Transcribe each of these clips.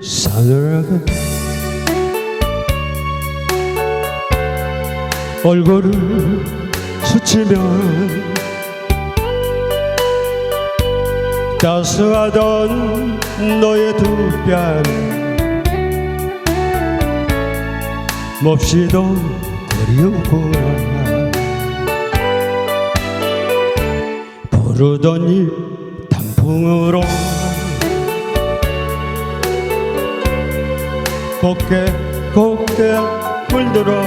서늘하게 얼굴을 스치면 따스하던 너의 두뺨 몹시도 그리웠구나. 부르더니 단풍으로 곱게 곱게 물들어.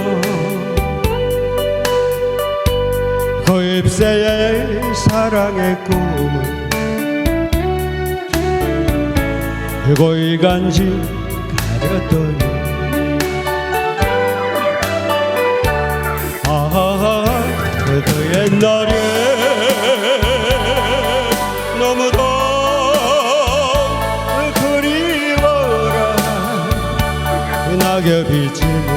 그 잎새에 사랑의 꿈을 일고일간지 가렸더니. 아 그도 옛날에 너무 낙엽이 지는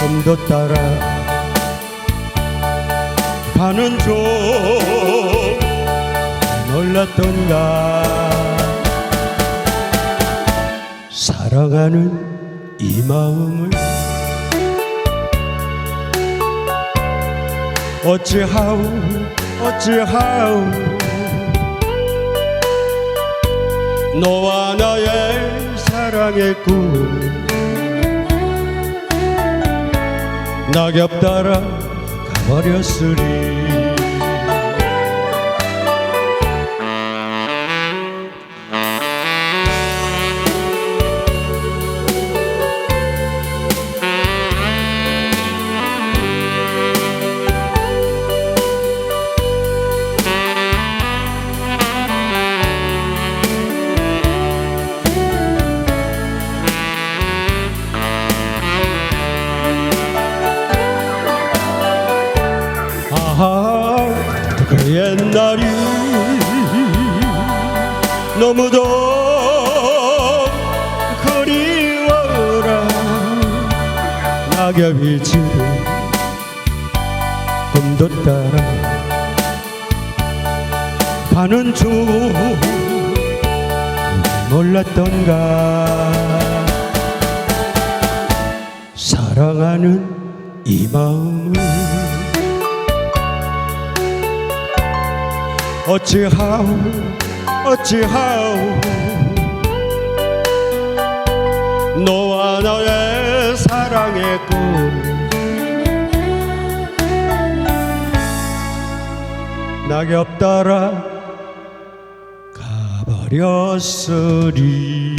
꿈도 따라 가는 중 몰랐던가 사랑하는 이 마음을 어찌하오 어찌하오. 너와 나의 사랑의 꿈 낙엽 따라 가버렸으리 너무도 그리워라. 낙엽이 지는 꿈도 따라 가는 중 몰랐던가. 사랑하는 이 마음을 어찌하오 어찌하오? 너와 나의 사랑의 꿈 낙엽 따라 가버렸으리